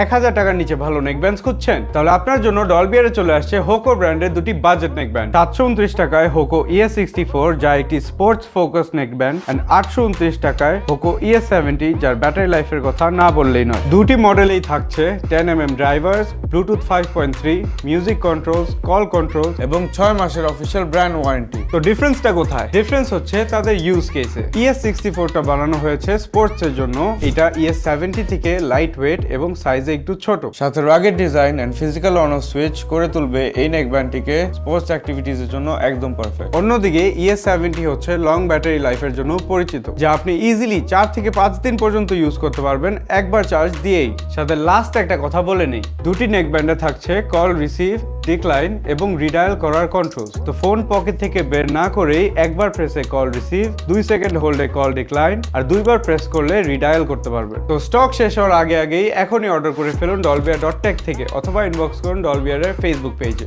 এক হাজার টাকার নিচে ভালো নেক নেকব্যান্ড খুঁজছেন? তাহলে আপনার জন্য ডলবিয়ারে চলে আসছে হোকো ব্র্যান্ডের দুটি বাজেট নেকব্যান্ড সাতশো উনত্রিশ টাকায় হোকো ইএস সিক্সটি ফোর যা একটি স্পোর্টস ফোকাস নেকব্যান্ড অ্যান্ড আটশো উনত্রিশ টাকায় হোকো ইএস সেভেন্টি যার ব্যাটারি লাইফের কথা না বললেই নয়। দুটি মডেলেই থাকছে ten M M drivers Bluetooth five point three music controls call control এবং ছয় মাসের অফিসিয়াল ব্র্যান্ড ওয়ারেন্টি তো ডিফারেন্সটা কোথায়? ডিফারেন্স হচ্ছে তাদের ইউজ কেসে ইএস সিক্সটি ফোরটা বানানো হয়েছে স্পোর্টস এর জন্য। এটা ইএস সেভেন্টি থেকে লাইট ওয়েট এবং সাইজে একটু ছোট। সাথে রাগের design and physical on switch করে তুলবে এই নেক ব্যান্ডটিকে স্পোর্টস অ্যাক্টিভিটিজের জন্য একদম পারফেক্ট অন্যদিকে ইএস সেভেন্টি হচ্ছে লং ব্যাটারি লাইফের জন্য পরিচিত, যা আপনি ইজিলি চার থেকে পাঁচ দিন পর্যন্ত ইউজ করতে পারবেন একবার চার্জ দিয়েই। সাথে লাস্ট একটা কথা বলে নেই, দুটি নেক ব্যান্ডে থাকছে কল রিসিভ ডিক্লাইন এবং রিডায়াল করার কন্ট্রোলস তো ফোন পকেট থেকে বের না করেই একবার প্রেসে কল রিসিভ দুই সেকেন্ড হোল্ডে কল ডিক্লাইন আর দুইবার প্রেস করলে রিডায়াল করতে পারবে তো স্টক শেষ হওয়ার আগে আগেই এখনই অর্ডার করে ফেলুন ডলবিয়া ডট টেক থেকে, অথবা ইনবক্স করুন ডলবিয়ারের ফেসবুক পেজে